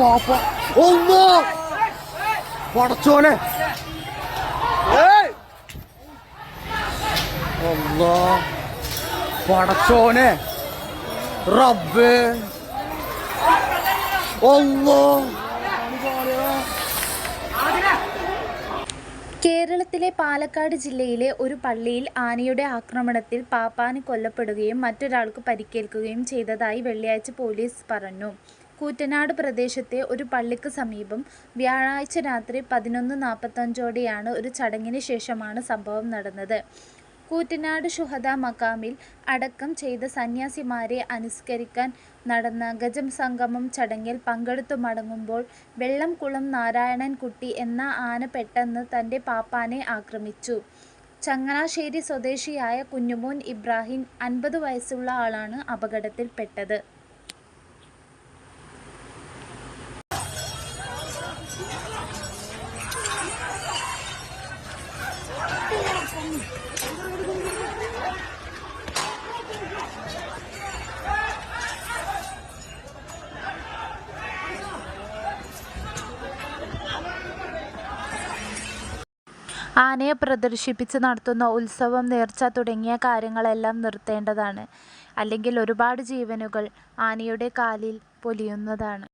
പാപ്പ ഒന്നോ. പടച്ചോനെ. ഒന്നോ. പടച്ചോനെ. റബ്ബ്. ഒന്നോ. കേരളത്തിലെ പാലക്കാട് ജില്ലയിലെ ഒരു പള്ളിയിൽ ആനയുടെ ആക്രമണത്തിൽ പാപ്പാന് കൊല്ലപ്പെടുകയും മറ്റൊരാൾക്ക് പരിക്കേൽക്കുകയും ചെയ്തതായി വെള്ളിയാഴ്ച പോലീസ് പറഞ്ഞു. കൂറ്റനാട് പ്രദേശത്തെ ഒരു പള്ളിക്ക് സമീപം വ്യാഴാഴ്ച രാത്രി പതിനൊന്ന് നാൽപ്പത്തഞ്ചോടെയാണ് ഒരു ചടങ്ങിന് ശേഷമാണ് സംഭവം നടന്നത്. കൂറ്റനാട് ഷുഹദ മക്കാമിൽ അടക്കം ചെയ്ത സന്യാസിമാരെ അനുസ്കരിക്കാൻ നടന്ന ഗജം സംഗമം ചടങ്ങിൽ പങ്കെടുത്തു മടങ്ങുമ്പോൾ വെള്ളംകുളം നാരായണൻകുട്ടി എന്ന ആന പെട്ടെന്ന് തന്റെ പാപ്പാനെ ആക്രമിച്ചു. ചങ്ങനാശ്ശേരി സ്വദേശിയായ കുഞ്ഞുമോൻ ഇബ്രാഹിം അൻപത് വയസ്സുള്ള ആളാണ് അപകടത്തിൽപ്പെട്ടത്. ആനയെ പ്രദർശിപ്പിച്ച് നടത്തുന്ന ഉത്സവം നേർച്ച തുടങ്ങിയ കാര്യങ്ങളെല്ലാം നിർത്തേണ്ടതാണ്. അല്ലെങ്കിൽ ഒരുപാട് ജീവനുകൾ ആനയുടെ കാലിൽ പൊലിയുന്നതാണ്.